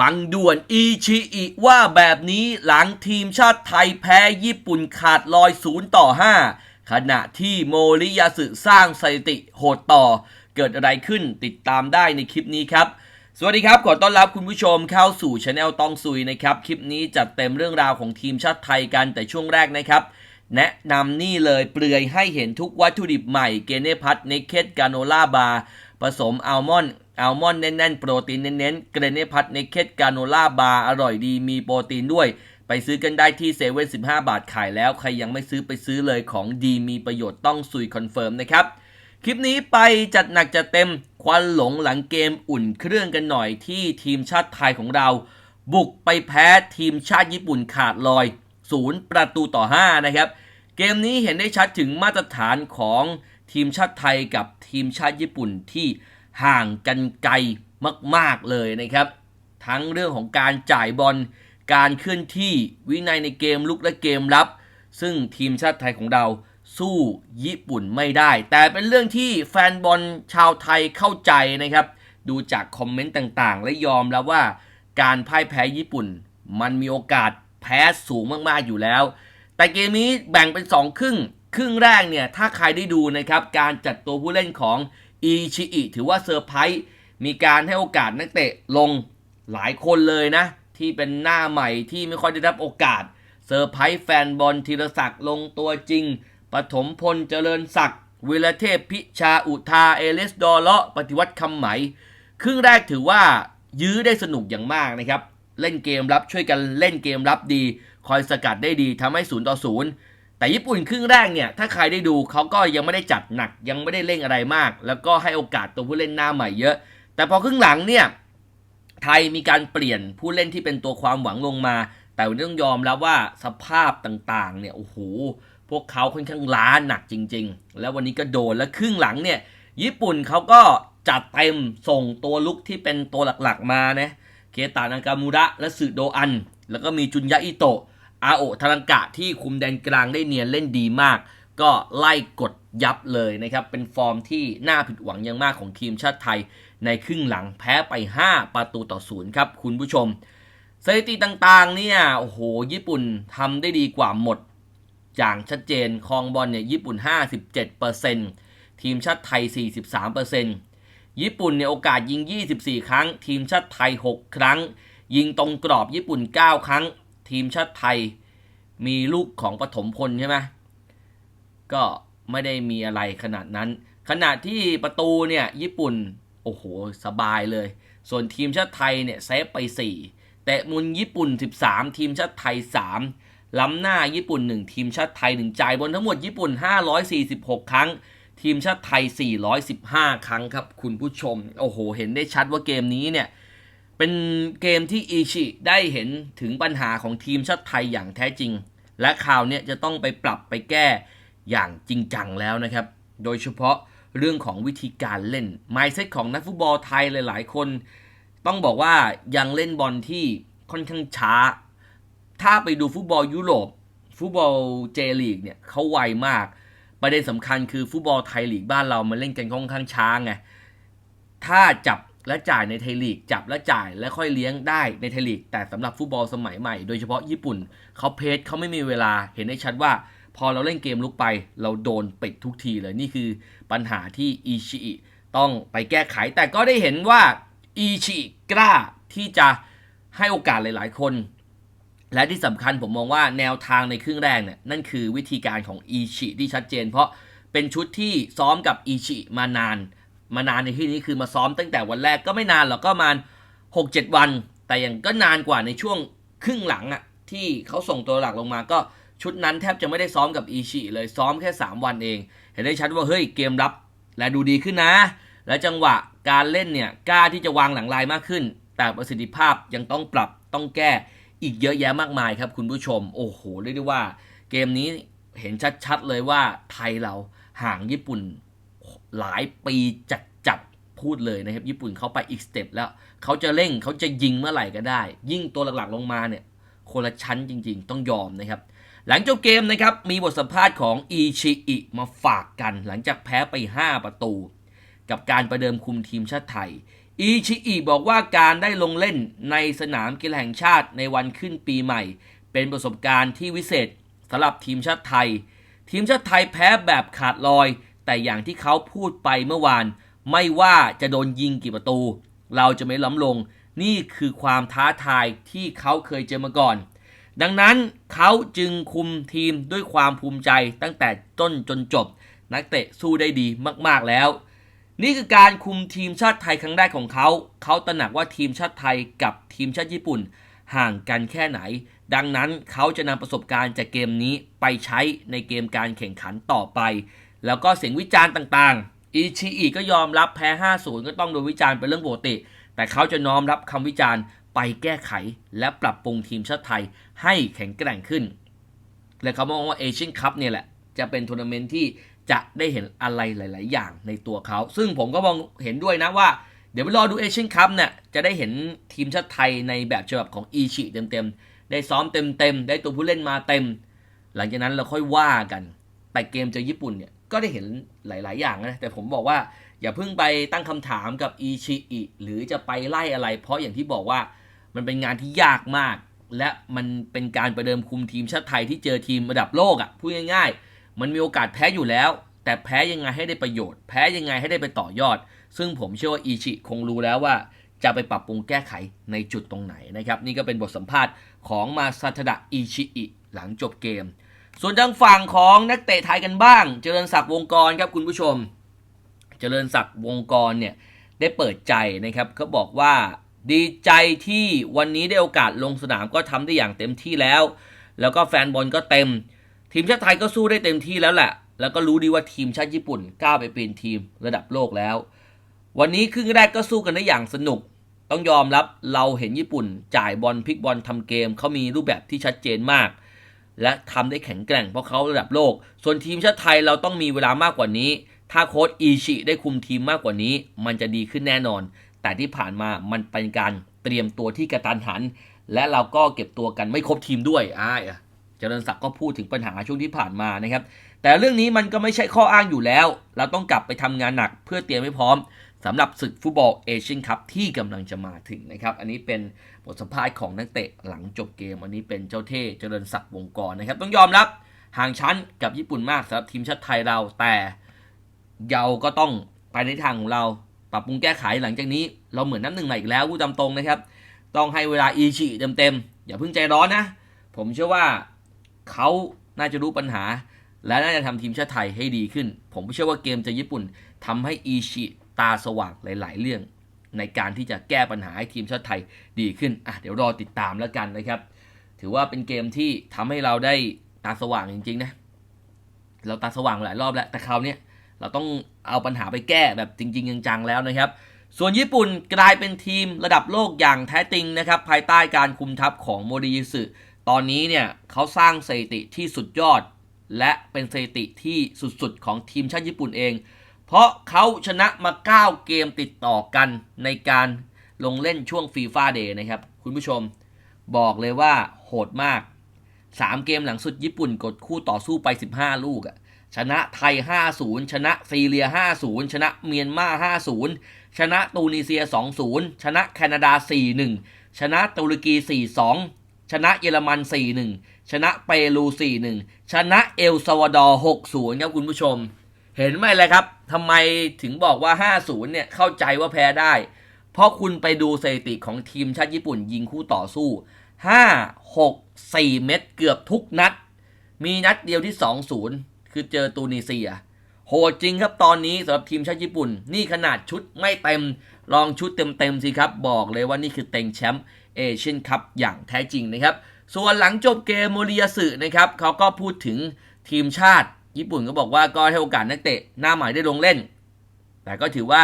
ฟังด่วนอีชิอิว่าแบบนี้หลังทีมชาติไทยแพ้ญี่ปุ่นขาดลอยศูนย์ต่อ 5 ขณะที่โมริยาสึสร้างสถิติโหดต่อ เกิดอะไรขึ้นติดตามได้ในคลิปนี้ครับ สวัสดีครับ ขอต้อนรับคุณผู้ชมเข้าสู่ช anel ตองซุยนะครับ คลิปนี้จัดเต็มเรื่องราวของทีมชาติไทยกันแต่ช่วงแรกนะครับแนะนำนี่เลยเปลือยให้เห็นทุกวัตถุดิบใหม่เกเนพัทเนเคดกาโนล่าบาร์ ผสมอัลมอนด์อัลมอนด์แน่นๆ โปรตีนเน้นๆ เกรเนพัทเนเคดกาโนล่าบาร์อร่อยดีมีโปรตีนด้วย ไปซื้อกันได้ที่เซเว่นสิบห้าบาทขายแล้ว ใครยังไม่ซื้อไปซื้อเลยของดีมีประโยชน์ต้องซุยคอนเฟิร์มนะครับ คลิปนี้ไปจัดหนักจัดเต็มควันหลงหลังเกมอุ่นเครื่องกันหน่อยที่ทีมชาติไทยของเรา บุกไปแพ้ทีมชาติญี่ปุ่นขาดลอยศูนย์ประตูต่อ 5 นะครับ เกมนี้เห็นได้ชัดถึงมาตรฐานของทีมชาติไทยกับ ทีมชาติญี่ปุ่นที่ห่างกันไกลมาก ๆ เลยนะครับ ทั้งเรื่องของการจ่ายบอลการเคลื่อนที่วินัยในเกมลุกและเกมรับ ซึ่งทีมชาติไทยของเราสู้ญี่ปุ่นไม่ได้ แต่เป็นเรื่องที่แฟนบอลชาวไทยเข้าใจนะครับ ดูจากคอมเมนต์ต่างๆ และยอมแล้วว่าการพ่ายแพ้ญี่ปุ่น มันมีโอกาสแพ้สูงมากๆอยู่แล้ว แต่เกมนี้แบ่งเป็น 2 ครึ่ง ครึ่งแรกเนี่ยถ้าใครได้ดูนะครับการจัดตัวผู้เล่นของอีชิอิถือว่าเซอร์ไพรส์มีการให้โอกาสนักเตะลงหลายคนเลยนะ ที่เป็นหน้าใหม่ที่ไม่ค่อยได้รับโอกาสเซอร์ไพรส์แฟนบอลธีรศักดิ์ลงตัวจริงปฐมพลเจริญศักดิ์วิรเทพพิชาอุทาเอเลสดอเลาะปฏิวัติคำไหม ครึ่งแรกถือว่ายื้อได้สนุกอย่างมากนะครับ เล่นเกมรับช่วยกันเล่นเกมรับดี คอยสกัดได้ดีทำให้ศูนย์ต่อศูนย์ แต่ญี่ปุ่นครึ่งแรกเนี่ยถ้าใครได้ดูเขาก็ยังไม่ได้จัดหนักยังไม่ได้เล่นอะไรมาก แล้วก็ให้โอกาสตัวผู้เล่นหน้าใหม่เยอะ แต่พอครึ่งหลังเนี่ยไทยมีการเปลี่ยนผู้เล่นที่เป็นตัวความหวังลงมา แต่วันนี้ต้องยอมแล้วว่าสภาพต่างๆเนี่ยโอ้โหพวกเขาค่อนข้างล้าหนักจริง ๆ แล้ววันนี้ก็โดนแล้วครึ่งหลังเนี่ยญี่ปุ่นเขาก็จัดเต็มส่งตัวลุกที่เป็นตัวหลักๆมานะเคตานากามูระและสึโดอัน แล้วก็มีจุนยะอิโตะ อาโอทารังกะที่คุมแดนกลางได้เนียนเล่นดีมาก ก็ไล่กดยับเลยนะครับ เป็นฟอร์มที่น่าผิดหวังอย่างมากของทีมชาติไทย ในครึ่งหลังแพ้ไป 5 ประตูต่อศูนย์ครับคุณผู้ชม สถิติต่างๆเนี่ยโอ้โห ญี่ปุ่นทำได้ดีกว่าหมด อย่างชัดเจนคองบอลเนี่ยญี่ปุ่น 57%ทีมชาติไทย 43%ญี่ปุ่นเนี่ยโอกาสยิง 24 ครั้ง ทีมชาติไทย 6 ครั้ง ยิงตรงกรอบญี่ปุ่น 9 ครั้ง ทีมชาติไทยมีลูกของปฐมพลใช่ไหมก็ไม่ได้มีอะไรขนาดนั้น ขณะที่ประตูเนี่ยญี่ปุ่น โอ้โห สบายเลย ส่วนทีมชาติไทยเนี่ยเซฟไป 4 แต่มุนญี่ปุ่น 13 ทีมชาติไทย 3 ล้ำหน้าญี่ปุ่น 1 ทีมชาติไทย 1 จ่ายบนทั้งหมดญี่ปุ่น 546 ครั้ง ทีมชาติไทย 415 ครั้งครับคุณผู้ชม โอ้โห เห็นได้ชัดว่าเกมนี้เนี่ย เป็นเกมที่อิชิได้เห็นถึงปัญหาของทีมชาติไทยอย่างแท้จริง และข่าวนี่ยจะต้องไปปรับไปแก้อย่างจริงจังแล้วนะครับ โดยเฉพาะเรื่องของวิธีการเล่นไมเซ็ตของนักฟุตบอลไทยหลาย ๆ คน ต้องบอกว่ายังเล่นบอลที่ค่อนข้างช้า ถ้าไปดูฟุตบอลยุโรป ฟุตบอลเจลีกเนี่ยเขาไวมาก ประเด็นสำคัญคือฟุตบอลไทยลีกบ้านเรามันเล่นกันค่อนข้างช้าไง ถ้าจับ และจ่ายในไทยลีก จับและจ่ายและค่อยเลี้ยงได้ในไทยลีก แต่สำหรับฟุตบอลสมัยใหม่โดยเฉพาะญี่ปุ่นเขาเพจเขาไม่มีเวลาเห็นได้ชัดว่า พอเราเล่นเกมลุกไป เราโดนปิดทุกทีเลยนี่คือปัญหาที่อิชิต้องไปแก้ไข แต่ก็ได้เห็นว่าอิชิกล้าที่จะให้โอกาสหลาย ๆ คน และที่สำคัญผมมองว่าแนวทางในครึ่งแรกเนี่ยนั่นคือวิธีการของอิชิที่ชัดเจน เพราะเป็นชุดที่ซ้อมกับอิชิมานาน มานานในที่นี้คือมาซ้อมตั้งแต่วันแรกก็ไม่นานหรอกก็ประมาณ6-7วัน แต่ยังก็นานกว่าในช่วงครึ่งหลังอะที่เขาส่งตัวหลักลงมาก็ชุดนั้นแทบจะไม่ได้ซ้อมกับอีชิเลยซ้อมแค่ 3 วันเอง เห็นได้ชัดว่าเฮ้ยเกมรับและดูดีขึ้นนะ และจังหวะการเล่นเนี่ยกล้าที่จะวางหลังลายมากขึ้น แต่ประสิทธิภาพยังต้องปรับต้องแก้อีกเยอะแยะมากมายครับคุณผู้ชม โอ้โหเรียกได้ว่า เกมนี้เห็นชัดๆเลยว่าไทยเราห่างญี่ปุ่น หลายปีจัดจัดพูดเลยนะครับ ญี่ปุ่นเขาไปอีกสเต็ปแล้วเขาจะเร่งเขาจะยิงเมื่อไหร่ก็ได้ ยิ่งตัวหลักๆลงมาเนี่ยคนละชั้นจริง ๆ ต้องยอมนะครับ หลังจบเกมนะครับ มีบทสัมภาษณ์ของอีชิอิมาฝากกัน หลังจากแพ้ไป 5 ประตู กับการประเดิมคุมทีมชาติไทยอีชิอิบอกว่าการได้ลงเล่นในสนามกีฬาแห่งชาติในวันขึ้นปีใหม่ เป็นประสบการณ์ที่วิเศษสำหรับทีมชาติไทย ทีมชาติไทยแพ้แบบขาดลอย แต่อย่างที่เขาพูดไปเมื่อวาน ไม่ว่าจะโดนยิงกี่ประตู เราจะไม่ล้มลง นี่คือความท้าทายที่เขาเคยเจอมาก่อน ดังนั้นเขาจึงคุมทีมด้วยความภูมิใจตั้งแต่ต้นจนจบ นักเตะสู้ได้ดีมากๆแล้ว นี่คือการคุมทีมชาติไทยครั้งแรกของเขา เขาตระหนักว่าทีมชาติไทยกับทีมชาติญี่ปุ่น ห่างกันแค่ไหน ดังนั้นเขาจะนำประสบการณ์จากเกมนี้ไปใช้ในเกมการแข่งขันต่อไป แล้วก็เสียงวิจารณ์ต่างๆ อีชีอีก็ยอมรับแพ้ 5-0 ก็ต้องโดนวิจารณ์เป็นเรื่องปกติ แต่เขาจะน้อมรับคำวิจารณ์ไปแก้ไขและปรับปรุงทีมชาติไทยให้แข็งแกร่งขึ้น และเขามองว่าเอเชียนคัพเนี่ยแหละ จะเป็นทัวร์นาเมนต์ที่จะได้เห็นอะไรหลาย ๆ อย่างในตัวเขา ซึ่งผมก็มองเห็นด้วยนะว่า เดี๋ยวไปรอดูเอเชียนคัพเนี่ยจะได้เห็นทีมชาติไทยในแบบฉบับของอีชิเต็ม ๆ ได้ซ้อมเต็ม ๆ ได้ตัวผู้เล่นมาเต็ม หลังจากนั้นเราค่อยว่ากัน แต่เกมเจอญี่ปุ่นเนี่ยก็ได้เห็นหลาย ๆ อย่างนะ แต่ผมบอกว่าอย่าเพิ่งไปตั้งคำถามกับอีชิอิหรือจะไปไล่อะไร เพราะอย่างที่บอกว่ามันเป็นงานที่ยากมาก และมันเป็นการประเดิมคุมทีมชาติไทยที่เจอทีมระดับโลกอะ่ะพูดง่าย ๆ มันมีโอกาสแพ้อยู่แล้ว แต่แพ้ยังไงให้ได้ประโยชน์ แพ้ยังไงให้ได้ไปต่อยอด ซึ่งผมเชื่อว่าอีชิคงรู้แล้วว่าจะไปปรับปรุงแก้ไขในจุดตรงไหนนะครับ นี่ก็เป็นบทสัมภาษณ์ของมาซาทดะอิชิอิหลังจบเกม ส่วนทางฝั่งของนักเตะไทยกันบ้าง เจริญศักดิ์วงกรครับคุณผู้ชม เจริญศักดิ์วงกรเนี่ยได้เปิดใจนะครับเขาบอกว่าดีใจที่วันนี้ได้โอกาสลงสนามก็ทำได้อย่างเต็มที่แล้ว แล้วก็แฟนบอลก็เต็ม ทีมชาติไทยก็สู้ได้เต็มที่แล้วแหละ แล้วก็รู้ดีว่าทีมชาติญี่ปุ่นก้าวไปเป็นทีมระดับโลกแล้ว วันนี้ครึ่งแรกก็สู้กันได้อย่างสนุก ต้องยอมรับเราเห็นญี่ปุ่น จ่ายบอลพลิกบอลทำเกมเขามีรูปแบบที่ชัดเจนมาก และทำได้แข็งแกร่งเพราะเขาระดับโลก ส่วนทีมชาติไทยเราต้องมีเวลามากกว่านี้ ถ้าโค้ชอีชิได้คุมทีมมากกว่านี้ มันจะดีขึ้นแน่นอน แต่ที่ผ่านมามันเป็นการเตรียมตัวที่กระตันหัน และเราก็เก็บตัวกันไม่ครบทีมด้วยอ่าเจริญศักดิ์ก็พูดถึงปัญหาช่วงที่ผ่านมานะครับ แต่เรื่องนี้มันก็ไม่ใช่ข้ออ้างอยู่แล้ว เราต้องกลับไปทำงานหนักเพื่อเตรียมให้พร้อม สำหรับศึกฟุตบอลเอเชียนคัพที่กำลังจะมาถึงนะครับ อันนี้เป็นบทสัมภาษณ์ของนักเตะหลังจบเกม อันนี้เป็นเจ้าเท่เจริญศักดิ์วงกรนะครับ ต้องยอมรับห่างชั้นกับญี่ปุ่นมากสำหรับทีมชาติไทยเรา แต่เราก็ต้องไปในทางของเราปรับปรุงแก้ไขหลังจากนี้ เราเหมือนน้ำหนึ่งใหม่อีกแล้วพูดตามตรงนะครับ ต้องให้เวลาอีชิเต็มๆอย่าเพิ่งใจร้อนนะ ผมเชื่อว่าเขาน่าจะรู้ปัญหา และน่าจะทำทีมชาติไทยให้ดีขึ้น ผมเชื่อว่าเกมเจะญี่ปุ่นทำให้อีชิตาสว่างหลาย ๆ เรื่อง ในการที่จะแก้ปัญหาให้ทีมชาติไทยดีขึ้นอะเดี๋ยวรอติดตามแล้วกันนะครับ ถือว่าเป็นเกมที่ทำให้เราได้ตาสว่างจริง ๆ นะ เราตาสว่างหลายรอบแล้วแต่คราวนี้เราต้องเอาปัญหาไปแก้แบบจริง ๆ จังๆแล้วนะครับ ส่วนญี่ปุ่นกลายเป็นทีมระดับโลกอย่างแท้จริงนะครับ ภายใต้การคุมทัพของโมริยิสึตอนนี้เนี่ยเขาสร้างสถิติที่สุดยอด และเป็นสถิติที่สุดๆของทีมชาติญี่ปุ่นเอง เพราะเขาชนะมา 9 เกมติดต่อกันในการลงเล่นช่วงฟีฟ่าเดย์นะครับ คุณผู้ชมบอกเลยว่าโหดมาก 3 เกมหลังสุดญี่ปุ่นกดคู่ต่อสู้ไป 15 ลูกอะชนะไทย 5-0 ชนะซีเรีย 5-0 ชนะเมียนมา 5-0 ชนะตูนิเซีย 2-0 ชนะแคนาดา 4-1 ชนะตุรกี 4-2 ชนะเยอรมัน 4-1 ชนะเปรู 4-1 ชนะเอลซาวาดอร์ 6-0 ครับคุณผู้ชม เห็นไหมเลยครับทำไมถึงบอกว่า 5-0 เนี่ยเข้าใจว่าแพ้ได้ เพราะคุณไปดูสถิติของทีมชาติญี่ปุ่นยิงคู่ต่อสู้ 5 6 4 เม็ดเกือบทุกนัด มีนัดเดียวที่ 2-0 คือเจอตูนิเซีย โหจริงครับตอนนี้สำหรับทีมชาติญี่ปุ่น นี่ขนาดชุดไม่เต็ม ลองชุดเต็มๆสิครับ บอกเลยว่านี่คือเต็งแชมป์เอเชียนคัพอย่างแท้จริงนะครับ ส่วนหลังจบเกมโมริยาสึนะครับเขาก็พูดถึงทีมชาติ ญี่ปุ่นก็บอกว่าก็ให้โอกาสนักเตะหน้าใหม่ได้ลงเล่น แต่ก็ถือว่า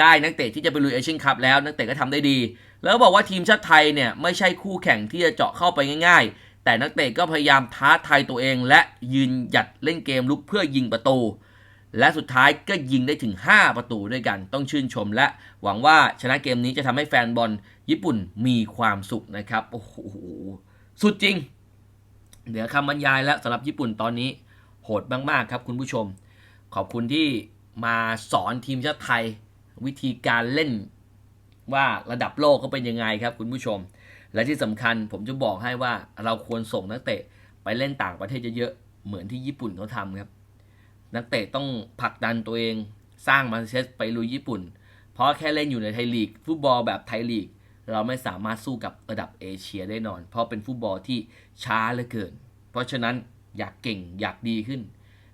ได้นักเตะที่จะไปลุยเอเชียนคัพแล้วนักเตะก็ทำได้ดี แล้วบอกว่าทีมชาติไทยเนี่ยไม่ใช่คู่แข่งที่จะเจาะเข้าไปง่าย ๆ แต่นักเตะก็พยายามท้าทายตัวเอง และยืนหยัดเล่นเกมลุกเพื่อยิงประตู และสุดท้ายก็ยิงได้ถึง 5 ประตูด้วยกันต้องชื่นชมและหวังว่าชนะเกมนี้จะทำให้แฟนบอลญี่ปุ่นมีความสุขนะครับโอ้โหสุดจริง เดี๋ยวคำบรรยายแล้วสำหรับญี่ปุ่นตอนนี้ โหดมาก ๆ ครับคุณผู้ชม ขอบคุณที่มาสอนทีมชาติไทย วิธีการเล่นว่าระดับโลกเขาเป็นยังไงครับคุณผู้ชม และที่สำคัญผมจะบอกให้ว่าเราควรส่งนักเตะไปเล่นต่างประเทศเยอะๆเหมือนที่ญี่ปุ่นเขาทำครับ นักเตะต้องผลักดันตัวเองสร้างมาเชสไปลุยญี่ปุ่น เพราะแค่เล่นอยู่ในไทยลีก ฟุตบอลแบบไทยลีก เราไม่สามารถสู้กับระดับเอเชียได้นอน เพราะเป็นฟุตบอลที่ช้าเหลือเกิน เพราะฉะนั้น อยากเก่ง อยากดีขึ้น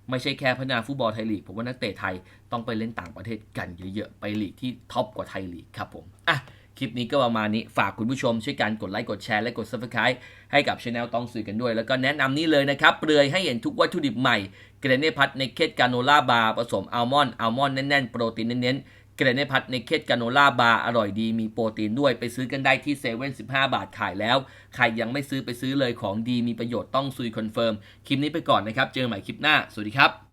ไม่ใช่แค่พัฒนาฟุตบอลไทยลีก ผมว่านักเตะไทยต้องไปเล่นต่างประเทศกันเยอะๆ ไปลีกที่ท็อปกว่าไทยลีกครับผมอะคลิปนี้ก็ประมาณนี้ฝากคุณผู้ชมช่วยกันกดไลค์กดแชร์และกด subscribe ให้กับช anel ต้องสื่อกันด้วย แล้วก็แนะนำนี้เลยนะครับเปลือยให้เห็นทุกวัตถุดิบใหม่ เกรเนพัทในเคทกาโนล่าบาร์ผสมอัลมอนด์อัลมอนด์แน่นๆ โปรตีนเน้นๆ เกรเนพัทในเคทกาโนล่าบาร์อร่อยดีมีโปรตีนด้วยไปซื้อกันได้ที่เซเว่นสิบาทขายแล้ว ใครยังไม่ซื้อไปซื้อเลยของดีมีประโยชน์ต้องซุยคอนเฟิร์มคลิปนี้ไปก่อนนะครับ เจอใหม่คลิปหน้า สวัสดีครับ